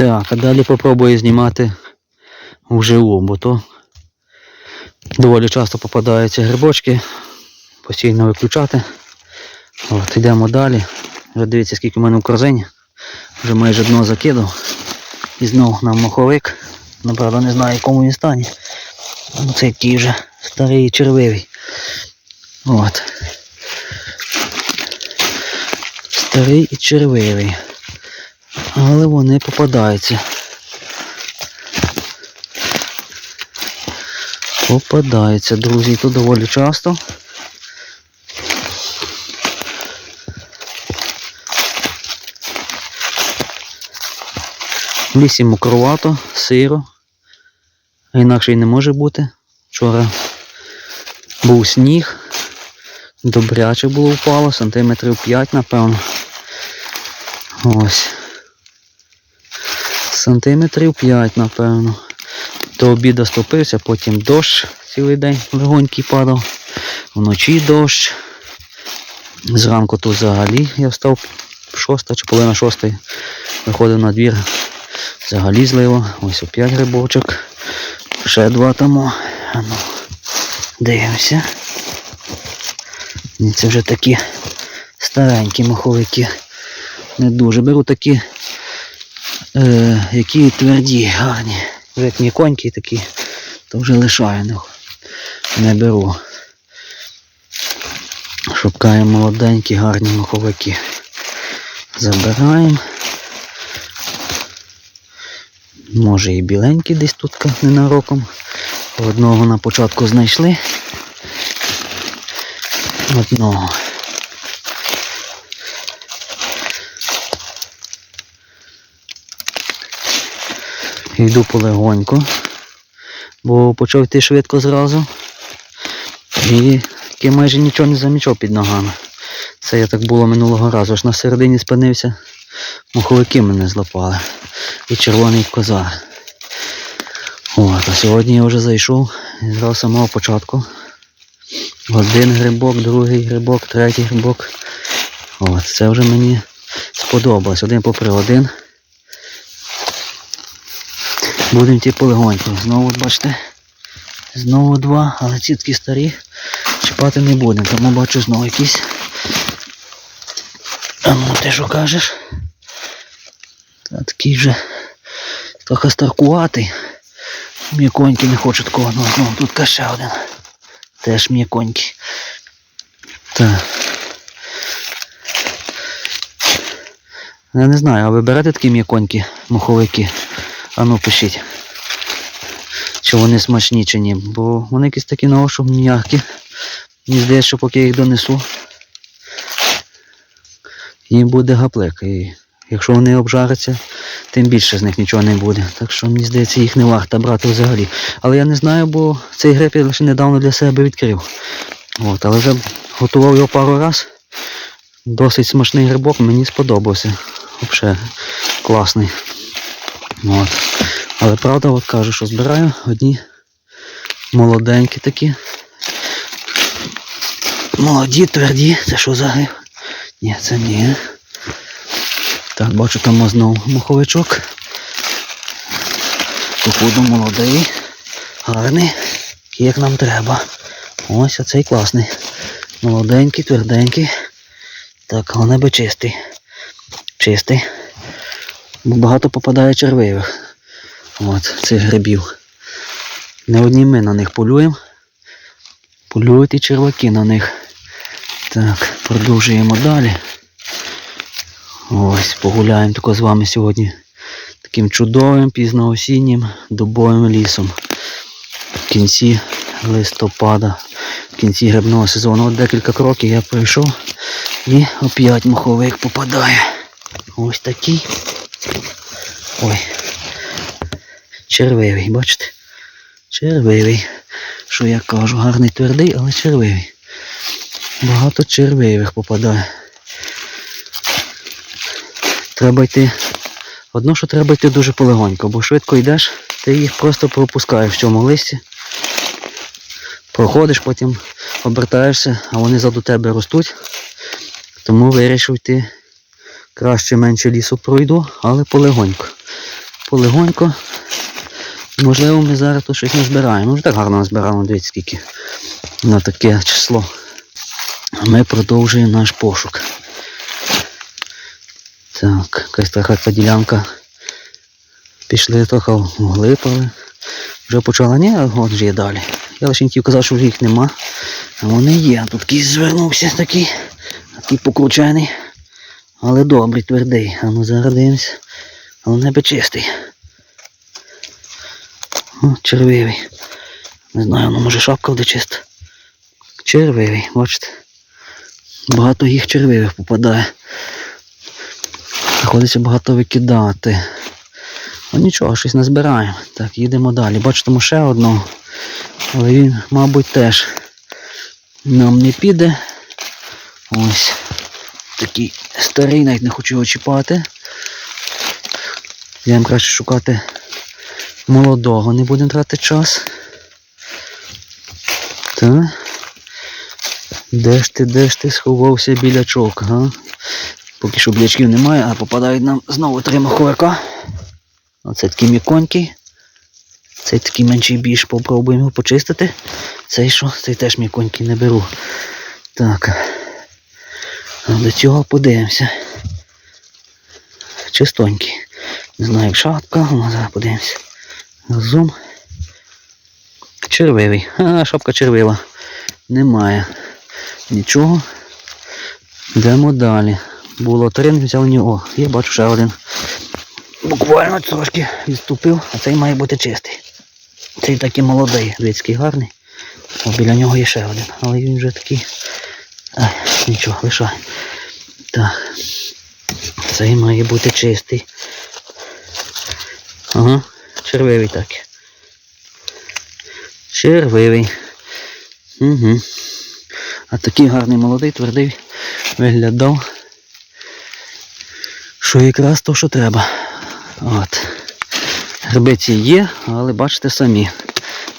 Так, а далі попробую знімати вживу, бо то доволі часто попадаються грибочки, постійно виключати. От, йдемо далі. Вже дивіться, скільки в мене в корзині. Вже майже дно закидав. І знову на моховик. Ну, правда, не знаю, в якому він стані. Ну, це який вже старий червивий. От. Старий і червивий. Але вони попадаються. Попадаються, друзі, тут доволі часто. В лісі мокровато, сиро. Інакше й не може бути. Вчора був сніг. Добряче було впало, сантиметрів 5, напевно. Ось. Сантиметрів 5, напевно. До обіду стопився, потім дощ цілий день легонький падав. Вночі дощ. Зранку тут взагалі я встав шоста чи половина шостої. Виходив на двір. Взагалі злило. Ось опять грибочок. Ще два тому. А ну, дивимося. Це вже такі старенькі маховики. Не дуже. Беру такі, е, які тверді, гарні. Як м'яконькі такі, то вже лишаю не, не беру. Шукаємо молоденькі, гарні маховики. Забираємо. Може і біленькі десь тут ненароком. Одного на початку знайшли. Одного. Йду полегоньку, бо почав йти швидко зразу. І таки майже нічого не замічав під ногами. Це я так було минулого разу. Аж на середині спинився, муховики мене злопали. І червоний козар. От, а сьогодні я вже зайшов і зразу самого початку. Один грибок, другий грибок, третій грибок. От, це вже мені сподобалось. Один попри один. Будемо йти полегоньку. Знову бачите. Знову два, але ці такі старі. Чіпати не будемо, тому бачу знову якісь. А ну ти що кажеш? Та такий вже трохи старкуватий. М'яконький не хочу такого. Ну, знову тут ще один. Теж м'яконький. Так. Я не знаю, а ви берете такі м'яконькі муховики? А ну пишіть. Чи вони смачні, чи ні. Бо вони якісь такі на ощуп м'які. Мені здається, що поки я їх донесу, їм буде гаплик. І якщо вони обжаряться, тим більше з них нічого не буде. Так що мені здається, їх не варто брати взагалі. Але я не знаю, бо цей гриб я лише недавно для себе відкрив. От, але вже готував його пару раз. Досить смачний грибок, мені сподобався. Взагалі класний. От. Але правда, от кажу, що збираю одні молоденькі такі. Молоді, тверді. Це що за гриб? Ні, це ні. Так, бачу там знову муховичок. Походу молодий, гарний, як нам треба. Ось оцей класний. Молоденький, тверденький. Так, головне би чистий. Чистий. Багато попадає червивих. От, цих грибів. Не одні ми на них полюємо. Полюють і черваки на них. Так, продовжуємо далі. Ось, погуляємо тако з вами сьогодні таким чудовим пізноосіннім дубовим лісом. В кінці листопада, в кінці грибного сезону. От декілька кроків я пройшов і оп'ять муховик попадає. Ось такий. Ой. Червивий, бачите? Червивий. Що я кажу, гарний твердий, але червивий. Багато червивих попадає. Треба йти. Одно, що треба йти дуже полегонько, бо швидко йдеш, ти їх просто пропускаєш в цьому листі. Проходиш, потім обертаєшся, а вони заду тебе ростуть. Тому вирішив йти краще менше лісу пройду, але полегонько. полегонько. Можливо, ми зараз тут щось назбираємо. Вже так гарно назбираємо, дивіться, скільки на таке число. Ми продовжуємо наш пошук. Так, якась така та ділянка. Пішли трохи вглипали. Вже почала, ні, от вже є далі. Я лише хотів казати, що вже їх нема. А вони є. Тут кісь звернувся такий, такий покручений. Але добрий, твердий. А ну зараз дивимось. Але небо чистий. О, червивий. Не знаю, ну може шапка буде чиста. Червивий, бачите. Багато їх червивих попадає. Приходиться багато викидати. Ну нічого, щось назбираємо. Так, їдемо далі. Бачимо ще одного. Але він, мабуть, теж нам не піде. Ось такий старий, навіть не хочу його чіпати. Йдемо краще шукати молодого, не будемо тратити час. Так. Де ж ти, де ж ти сховався білячок, га? Поки що білячків немає, а попадають нам знову три маховика. Оце такий міконький. Цей такий менший більш попробуємо почистити. Цей що? Цей теж міконький не беру. Так. А До цього подивимося. Чистонький. Не знаю, як шапка, але зараз подивимося. Зум. Червивий. А, шапка червива. Немає. Нічого. Йдемо далі. Було три, взяв ні. О, я бачу ще один. Буквально трошки відступив, а цей має бути чистий. Цей такий молодий, людський гарний. А біля нього є ще один. Але він вже такий. Нічого, лишай. Так. Цей має бути чистий. Ага, червивий так. Червивий. Угу. А такий гарний молодий, твердий виглядав. Що якраз то, що треба. От. Грибиці є, але бачите самі.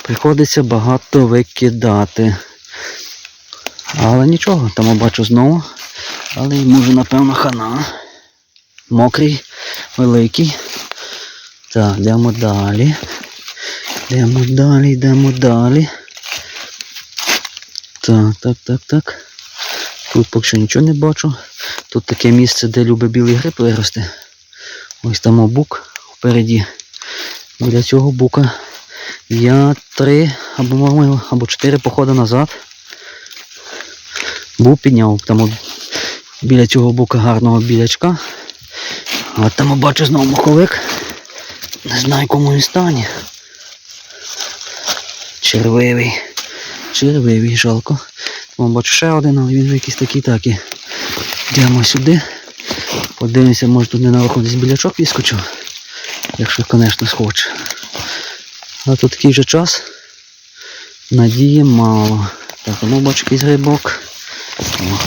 Приходиться багато викидати. Але нічого, там я бачу знову. Але вже напевно хана. Мокрий, великий. Так, йдемо далі. Йдемо далі, йдемо далі. Так, так, так, так. Тут поки що нічого не бачу. Тут таке місце, де любить білий гриб вирости. Ось там бук впереді. Біля цього бука я три або або чотири походи назад був підняв там біля цього бука гарного білячка. А там бачу знову маховик. Не знаю кому він стані. Червивий. Червивий, жалко. Вон бачу ще один, але він якийсь такий такий. Йдемо сюди. Подивимося, може тут не наверху десь білячок вискочив. Якщо, звісно, схоче. А тут такий вже час. Надії мало. Так, ну бачу якийсь грибок. О.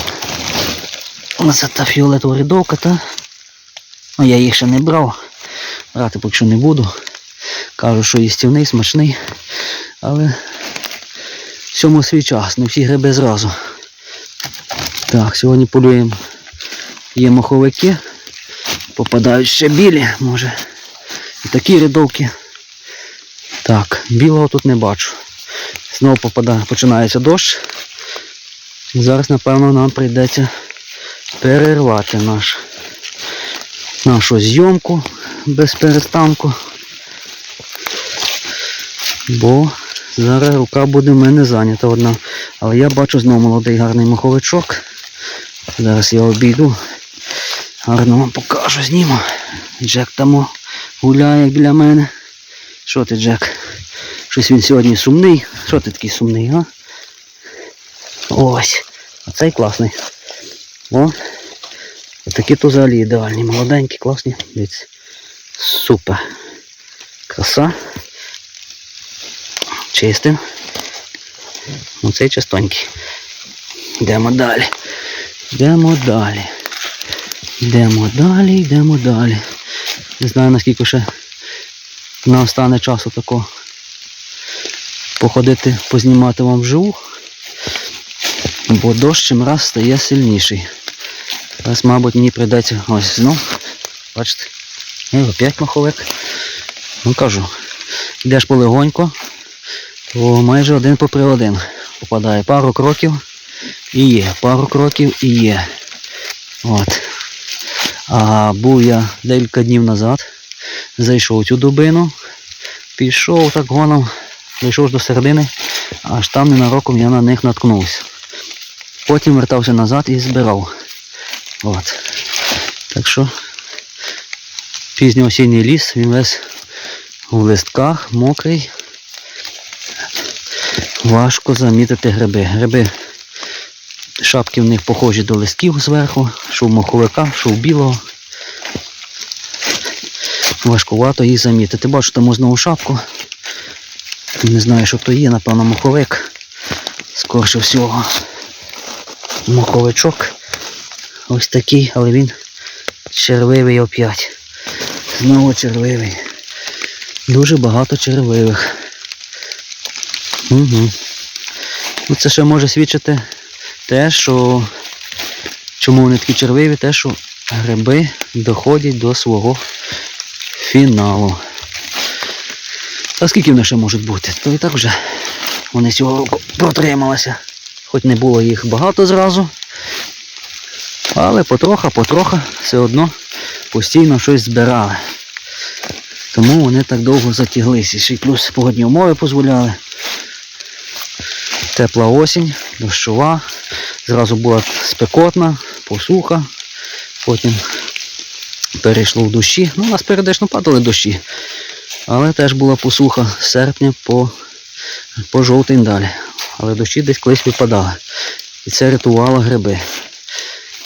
Оце та фіолетова рядовка, та. Ну, я їх ще не брав. Брати поки що не буду. Кажу, що їстівний, смачний. Але всьому свій час, не всі гриби зразу. Так, сьогодні полюємо. Є маховики. Попадають ще білі, може. І такі рядовки. Так, білого тут не бачу. Знову попадає, починається дощ. Зараз, напевно, нам прийдеться перервати наш, нашу зйомку без перестанку. Бо зараз рука буде в мене зайнята одна. Але я бачу знову молодий гарний маховичок. Зараз я обійду. Гарно вам покажу, зніму. Джек там гуляє біля мене. Що ти, Джек? Щось він сьогодні сумний. Що ти такий сумний, а? Ось. Оцей класний. О. Такі то взагалі ідеальні. Молоденькі, класні. Дивіться. Супер. Краса. Чистим. Оцей чистонький. Йдемо далі. Йдемо далі. Йдемо далі, йдемо далі. Не знаю наскільки ще нам стане часу тако походити, познімати вам вживу. Бо дощ чим раз стає сильніший. Зараз, мабуть, мені прийдеться ось знов. Бачите? І опять маховик. Ну кажу, йдеш полегонько, то майже один попри один. Попадає пару кроків і є, пару кроків і є. От. А був я декілька днів назад, зайшов цю дубину, пішов так гоном, дійшов до середини, аж там ненароком я на них наткнувся. Потім вертався назад і збирав. От. Так що пізньоосінній ліс, він весь у листках, мокрий. Важко замітити гриби. Гриби, шапки в них похожі до листків зверху, що в моховика, що в білого. Важкувато їх замітити. Бачу там знову шапку. Не знаю, що то є, напевно, моховик. Скорше всього. Моховичок. Ось такий, але він червивий оп'ять. Знову червивий. Дуже багато червивих. Угу. Це ще може свідчити те, що чому вони такі червиві, те, що гриби доходять до свого фіналу. А скільки вони ще можуть бути? То і так вже вони цього року протрималися. Хоч не було їх багато зразу. Але потроха, потроха все одно постійно щось збирали. Тому вони так довго затяглися. Ще й плюс погодні умови дозволяли. Тепла осінь, дощова. Зразу була спекотна, посуха. Потім перейшло в дощі. Ну, у нас періодично падали дощі. Але теж була посуха з серпня по, по жовтень далі. Але дощі десь колись випадали. І це рятувало гриби.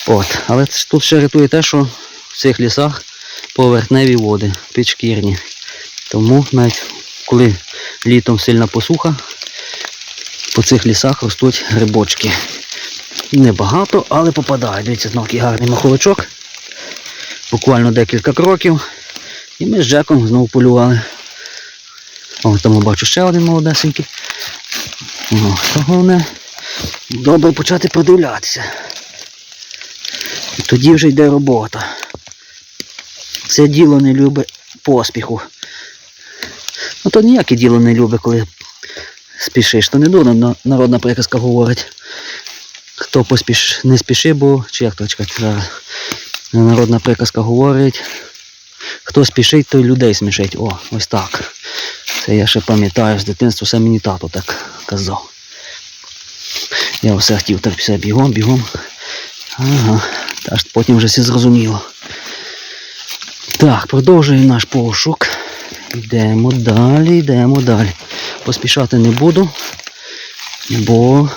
От. Але тут ще рятує те, що в цих лісах поверхневі води, підшкірні. Тому навіть коли літом сильна посуха, по цих лісах ростуть грибочки. Небагато, але попадають. Дивіться, знову який гарний маховичок. Буквально декілька кроків. І ми з Джеком знову полювали. О, тому бачу ще один молодесенький. То головне добре почати продивлятися. І тоді вже йде робота. Це діло не любить поспіху. Ну то ніяке діло не любить, коли спішиш. То не дурно народна приказка говорить. Хто поспіш, не спіши, бо чи як то чекати зараз. Народна приказка говорить. Хто спішить, той людей смішить. О, ось так. Це я ще пам'ятаю з дитинства, все мені тато так казав. Я все хотів так все бігом, бігом. Ага, та ж потім вже все зрозуміло. Так, продовжуємо наш пошук. Йдемо далі, йдемо далі. Поспішати не буду, бо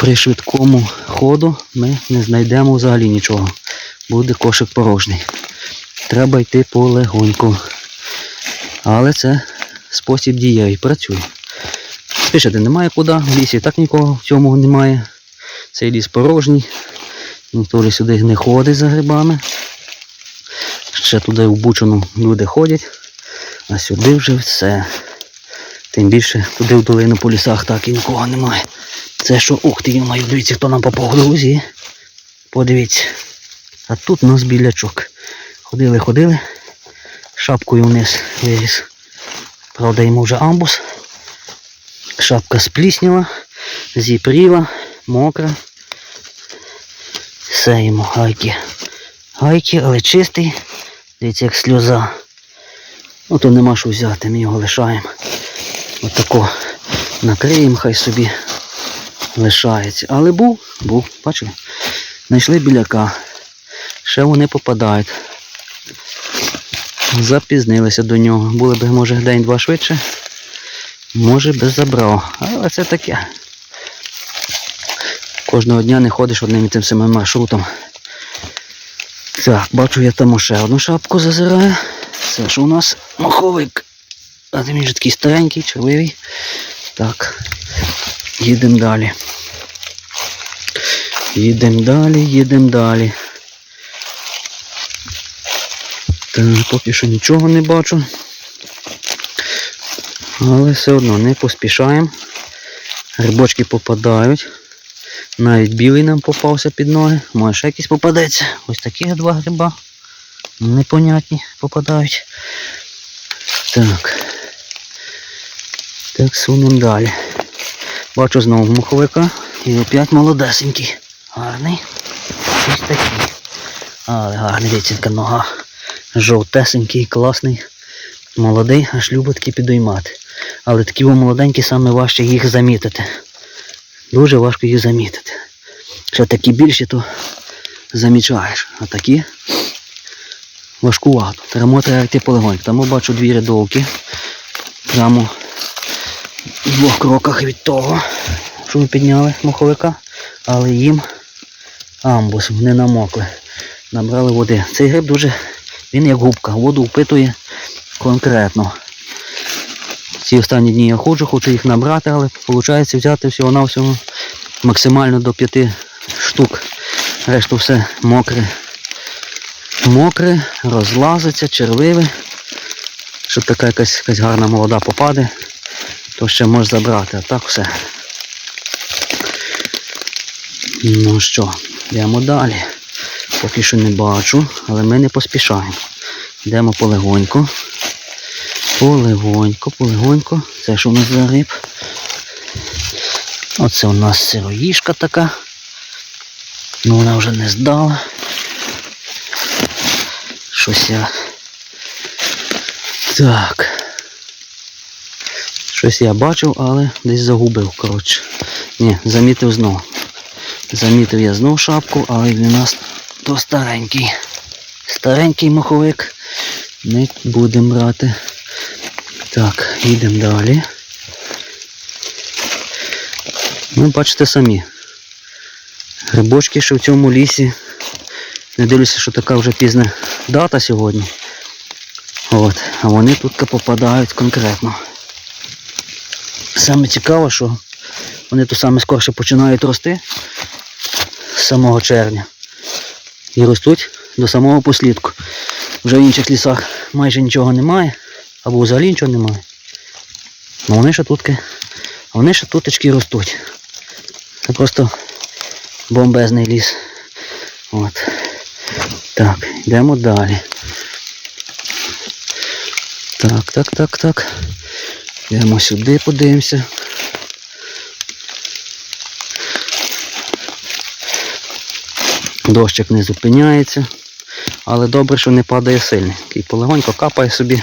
при швидкому ходу ми не знайдемо взагалі нічого. Буде кошик порожній. Треба йти полегоньку. Але це спосіб дієвий, працює. Спішити немає куди, в лісі так нікого в цьому немає. Цей ліс порожній. Ніхто сюди не ходить за грибами. Ще туди в Бучину люди ходять, а сюди вже все. Тим більше туди в долину по лісах так і нікого немає. Це що, ух ти, йомаю, дивіться, хто нам попав, друзі. Подивіться. А тут у нас білячок. Ходили, ходили. Шапкою вниз виріс. Правда, йому вже амбус. Шапка сплісніла, зіпріла, мокра. Все йому гайки. Гайки, але чистий. Дивіться, як сльоза. Ну то нема що взяти, ми його лишаємо. Отако накриємо, хай собі лишається. Але був, був, бачили? Знайшли біляка. Ще вони попадають. Запізнилися до нього. Були б, може, день-два швидше. Може би забрав. Але це таке. Кожного дня не ходиш одним і тим самим маршрутом. Так, бачу я там ще одну шапку зазираю. Це ж у нас маховик. А він же такий старенький, червивий. Так. Їдемо далі. Їдемо далі, їдемо далі. Так, поки що нічого не бачу. Але все одно не поспішаємо. Грибочки попадають. Навіть білий нам попався під ноги. Може ще якийсь попадеться. Ось такі два гриба. Непонятні попадають. Так. Так, сунемо далі. Бачу знову муховика. І опять молодесенький. Гарний. Ось такий. Але гарний дивіться, нога. Жовтесенький, класний. Молодий, аж любить таки підіймати. Але такі молоденькі саме важче їх замітити. Дуже важко їх замітити. Що такі більші, то замічаєш. А такі важкувато. Треба треба йти полегонько. Там бачу дві рядовки. Прямо в двох кроках від того, що ми підняли моховика, але їм амбус, не намокли. Набрали води. Цей гриб дуже, він як губка, воду впитує конкретно. Ці останні дні я ходжу, хочу їх набрати, але виходить взяти всього-навсього максимально до п'яти штук. Решту все мокре. Мокре, розлазиться, червиве. Що така якась, якась гарна молода попаде, то ще можеш забрати, а так все. Ну що, йдемо далі. Поки що не бачу, але ми не поспішаємо. Йдемо полегонько. Полегонько, полегонько. Це що у нас за риб? Оце у нас сироїшка така. Ну вона вже не здала. Щось я. Так. Щось я бачив, але десь загубив, коротше. Ні, замітив знову. Замітив я знов шапку, але у нас то старенький. Старенький маховик. Не будемо брати. Так, йдемо далі. Ну, бачите самі. Грибочки, що в цьому лісі. Не дивлюся, що така вже пізна дата сьогодні. От, а вони тут попадають конкретно. Саме цікаво, що вони тут саме скорше починають рости з самого червня. І ростуть до самого послідку. Вже в інших лісах майже нічого немає, або взагалі нічого немає. Ну вони ще тутки, вони ще ростуть. Це просто бомбезний ліс. От. Так, йдемо далі. Так, так, так, так. Йдемо сюди, подивимося. Дощик не зупиняється. Але добре, що не падає сильно. І полегонько капає собі.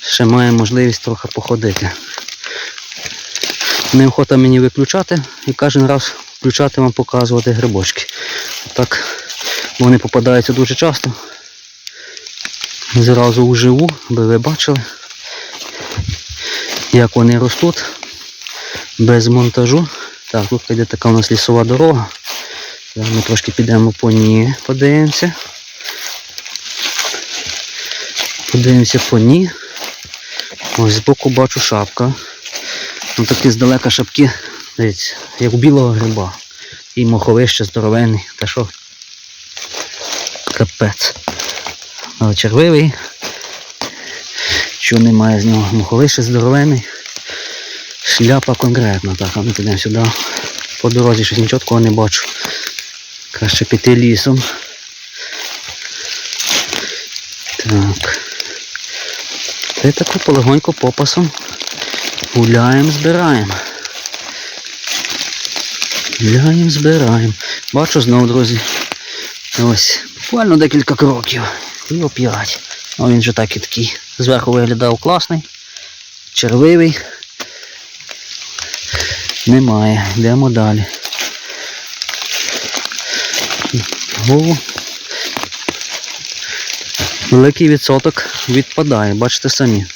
Ще має можливість трохи походити. Неохота мені виключати і кожен раз включати вам показувати грибочки. Так вони попадаються дуже часто. Зразу вживу, аби ви бачили, як вони ростуть без монтажу. Так, тут йде така у нас лісова дорога. Зараз ми трошки підемо по ній, подивимося. Подивимося по ній. Ось збоку бачу шапка. Ну такі здалека шапки, дивіться, як у білого гриба. І моховище здоровенний. Та що? Капець. Але червивий. Що немає з нього? Моховище здоровенний. Шляпа конкретно. Так, а ми підемо сюди. По дорозі щось нічого такого не бачу. Краще піти лісом. Так. Та й таку полегонько попасом гуляємо, збираємо. Гуляємо, збираємо. Бачу знову, друзі. Ось, буквально декілька кроків. І оп'ять. О, він же так і такий. Зверху виглядав класний. Червивий. Немає. Йдемо далі. Голову. Великий відсоток відпадає, бачите самі.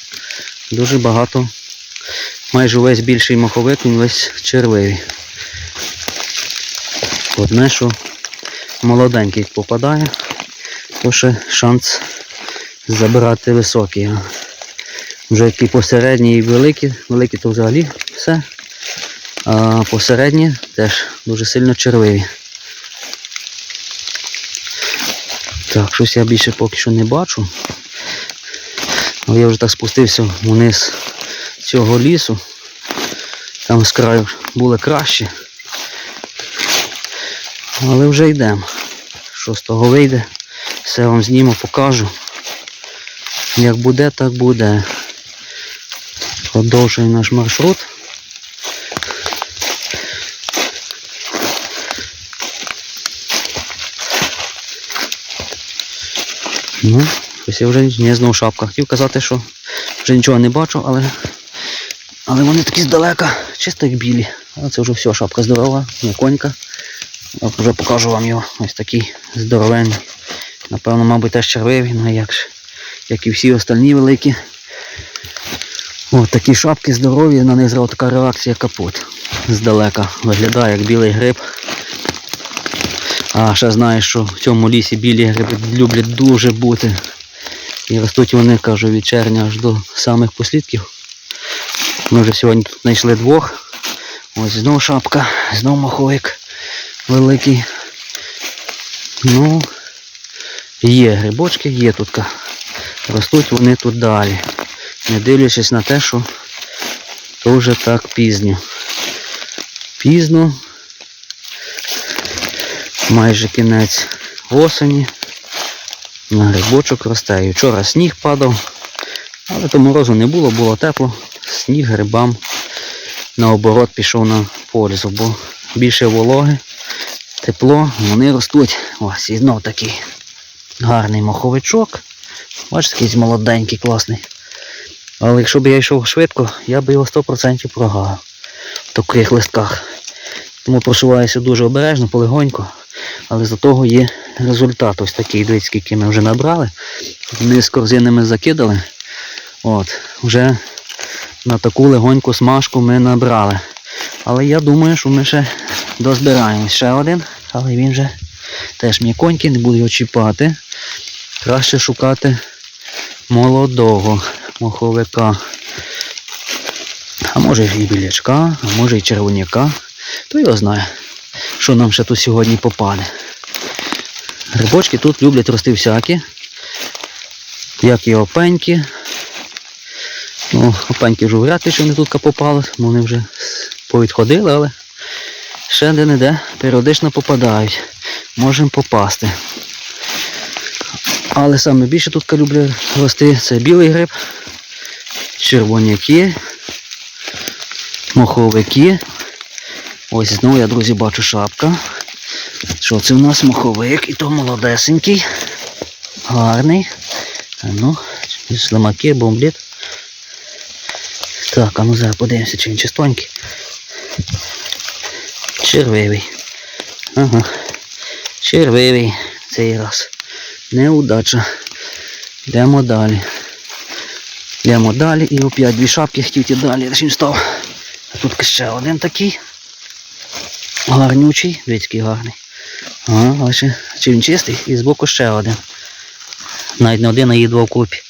Дуже багато. Майже весь більший маховик, він весь червивий. Одне, що молоденький попадає, то ще шанс забирати високий. Вже які посередні і великі, великі то взагалі все. А посередні теж дуже сильно червиві. Так, щось я більше поки що не бачу. Але я вже так спустився вниз цього лісу. Там з краю було краще. Але вже йдемо. Що з того вийде, все вам зніму, покажу. Як буде, так буде. Продовжуємо наш маршрут. Ну, щось я вже не знову шапка. Хотів казати, що вже нічого не бачу, але, але вони такі здалека, чисто як білі. А це вже все, шапка здорова, не конька. От вже покажу вам його. Ось такий здоровенний. Напевно, мабуть, теж червивий, ну як ж, як і всі остальні великі. Ось такі шапки здорові, на них зразу така реакція капут. Здалека виглядає як білий гриб. А ще знаєш, що в цьому лісі білі гриби люблять дуже бути. І ростуть вони, кажу, від червня аж до самих послідків. Ми вже сьогодні тут знайшли двох. Ось знову шапка, знову маховик великий. Ну, є грибочки, є тут. Ростуть вони тут далі. Не дивлячись на те, що то вже так пізньо. Пізно, майже кінець осені. На грибочок росте. І вчора сніг падав, але то морозу не було, було тепло. Сніг грибам наоборот пішов на пользу, бо більше вологи, тепло, вони ростуть. Ось і знов такий гарний моховичок. Бачите, такий молоденький, класний. Але якщо б я йшов швидко, я б його 100% прогавив в таких листках. Тому просуваюся дуже обережно, полегонько. Але за того є результат. Ось такий, дивіться, скільки ми вже набрали. Ми з корзинами закидали. От, вже на таку легоньку смажку ми набрали. Але я думаю, що ми ще дозбираємо ще один, але він вже теж м'яконький, не буду його чіпати. Краще шукати молодого моховика. А може і білячка, а може і червоняка. То його знає, що нам ще тут сьогодні попаде. Грибочки тут люблять рости всякі, як і опеньки. Ну, опеньки вже вряд ли, що вони тут попали, вони вже повідходили, але ще де-не-де періодично попадають. Можемо попасти. Але саме більше тут люблять рости це білий гриб, червоняки, моховики. Ось знову я, друзі, бачу шапка. Що це в нас моховик і то молодесенький, гарний. А ну, слимаки, бомбліт. Так, а ну зараз подивимося, чи він чистонький. Червивий. Ага. Червивий цей раз. Неудача. Йдемо далі. Йдемо далі і опять дві шапки хотів ті далі. Лишим став. А тут ще один такий. Гарнючий, дивіться, який гарний. Ще чи він чистий? І збоку ще один. Навіть не один, а їх два вкупі.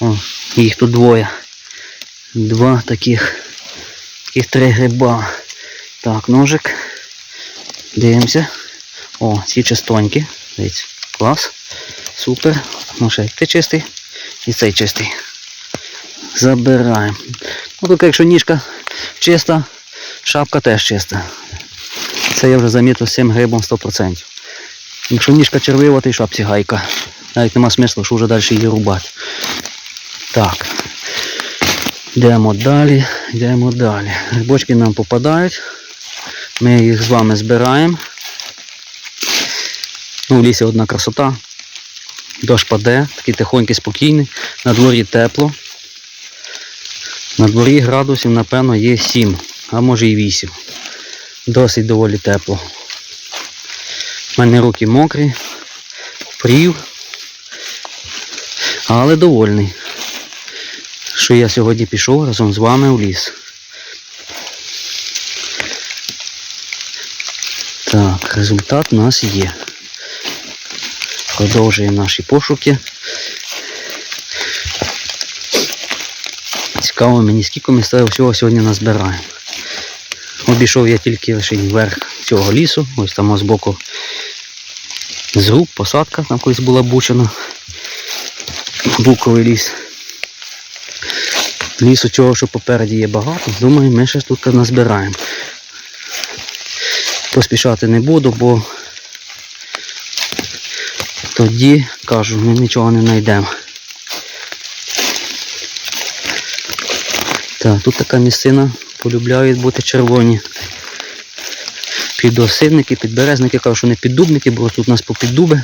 О, їх тут двоє. Два таких. Таких три гриба. Так, ножик. Дивимося. О, ці чистонькі. Дивіться. Клас. Супер. Ну ще ти чистий. І цей чистий. Забираємо. Ну тільки якщо ніжка чиста, шапка теж чиста. Це я вже замітив з цим грибом 100%. Якщо ніжка червива, то й шапці. Навіть нема смислу, що вже далі її рубати. Так. Йдемо далі, йдемо далі. Грибочки нам попадають. Ми їх з вами збираємо. Ну, в лісі одна красота. Дощ паде, такий тихонький, спокійний. На дворі тепло. На дворі градусів, напевно, є 7, а може і 8. Досить доволі тепло. У мене руки мокрі, прів, але довольний, що я сьогодні пішов разом з вами у ліс. Так, результат у нас є. Продовжуємо наші пошуки. Цікаво мені, скільки ми всього сьогодні назбираємо. Обійшов я тільки лише вверх цього лісу, ось там з боку зруб, посадка, там колись була бучена. Буковий ліс. Лісу цього, що попереді є багато, думаю, ми ще тут назбираємо. Поспішати не буду, бо тоді, кажу, ми нічого не знайдемо. Так, тут така місцина полюбляють бути червоні. Підосинники, підберезники, кажуть, що не піддубники, бо тут у нас попіддуби.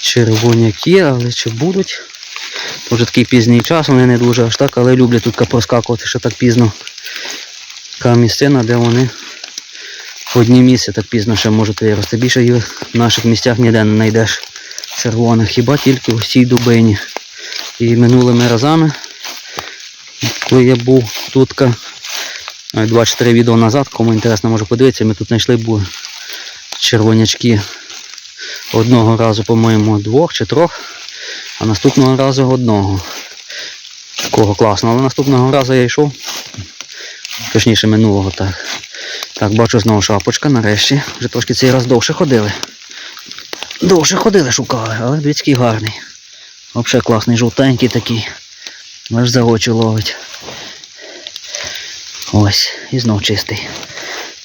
Червоняки, але чи будуть? Може такий пізній час, вони не дуже аж так, але люблять тут проскакувати ще так пізно. Така місцина, де вони в одні місце так пізно ще можуть вирости. Більше їх в наших місцях ніде не знайдеш червоних, хіба тільки у цій дубині. І минулими разами, коли я був тут, 24 відео назад, кому інтересно може подивитися, ми тут знайшли були червонячки одного разу, по-моєму, двох чи трьох, а наступного разу одного. Такого класного, але наступного разу я йшов. Точніше минулого так. Так, бачу знову шапочка, нарешті. Вже трошки цей раз довше ходили. Довше ходили, шукали, але дивіться, який гарний. Взагалі класний, жовтенький такий. Аж за очі ловить. Ось, і знов чистий.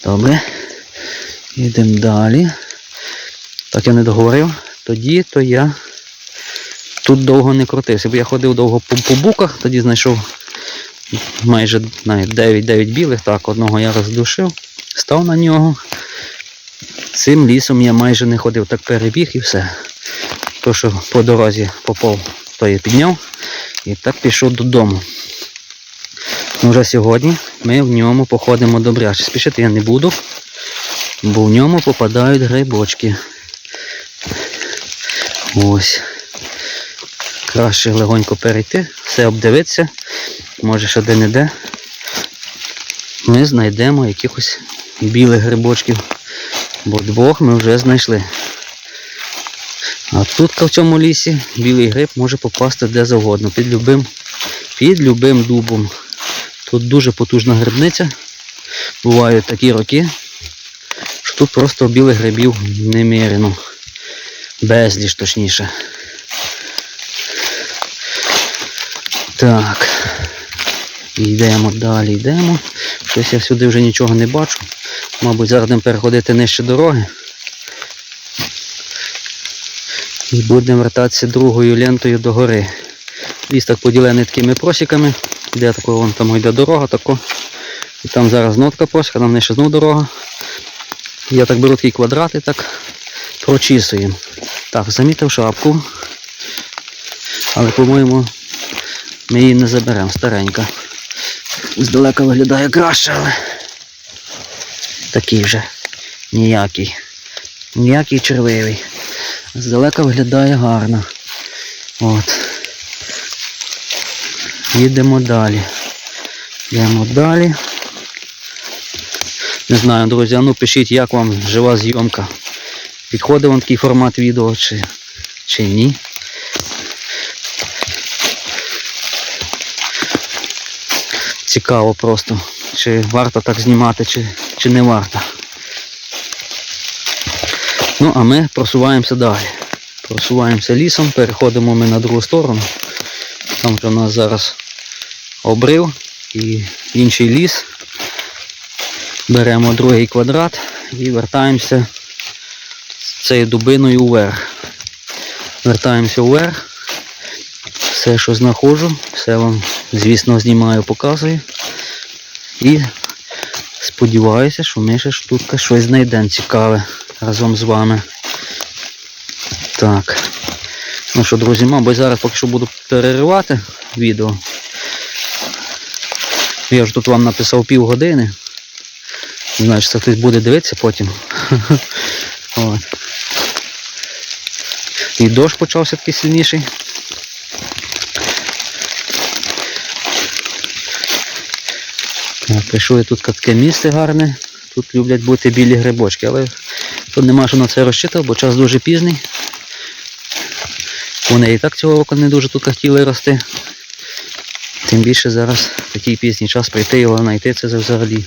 Добре. Йдемо далі. Так я не договорив. Тоді то я тут довго не крутився, бо я ходив довго по, по буках, тоді знайшов майже навіть 9-9 білих, так, одного я роздушив, став на нього. Цим лісом я майже не ходив, так перебіг і все. То, що по дорозі попав, то я підняв і так пішов додому. Ну, Вже сьогодні ми в ньому походимо добряче. Спішити я не буду, бо в ньому попадають грибочки. Ось. Краще легонько перейти, все обдивитися. Може ще де-не-де. Ми знайдемо якихось білих грибочків. Бо двох ми вже знайшли. А тут в цьому лісі білий гриб може попасти де завгодно, під любим, під любим дубом. Тут дуже потужна грибниця. Бувають такі роки, що тут просто білих грибів немірено. Безліч точніше. Так. Йдемо далі, йдемо. Щось я сюди вже нічого не бачу. Мабуть, зараз будемо переходити нижче дороги. І будемо вертатися другою лентою до гори. Ліс так поділений такими просіками. Йде тако, вон там йде дорога, тако. І там зараз знов така просіка, там нижче знов дорога. Я так беру такий квадрат і так прочісуємо. Так, замітив шапку. Але, по-моєму, ми її не заберемо, старенька. Здалека виглядає краще, але такий вже ніякий. Ніякий червивий. Здалека виглядає гарно. От. Їдемо далі. Йдемо далі. Не знаю, друзі, ну пишіть, як вам жива зйомка. Підходить вам такий формат відео чи, чи ні. Цікаво просто, чи варто так знімати, чи, чи не варто. Ну, а ми просуваємося далі. Просуваємося лісом, переходимо ми на другу сторону. Там вже у нас зараз обрив і інший ліс. Беремо другий квадрат і вертаємося цією дубиною вверх. Вертаємося вверх. Все, що знаходжу, все вам, звісно, знімаю, показую. І сподіваюся, що ми ще тут щось знайдемо цікаве разом з вами. Так. Ну що, друзі, мабуть, зараз поки що буду переривати відео. Я вже тут вам написав півгодини. Значить, це хтось буде дивитися потім. От. І дощ почався такий сильніший. Прийшов я тут таке місце гарне. Тут люблять бути білі грибочки, але тут нема що на це розчитав, бо час дуже пізній. Вони і так цього року не дуже тут хотіли рости. Тим більше зараз такий пізній час прийти його знайти це взагалі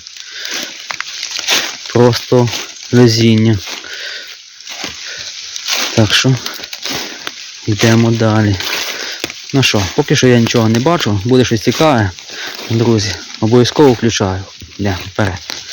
просто везіння. Так що йдемо далі. Ну що, поки що я нічого не бачу, буде щось цікаве, друзі, обов'язково включаю. Йдемо вперед.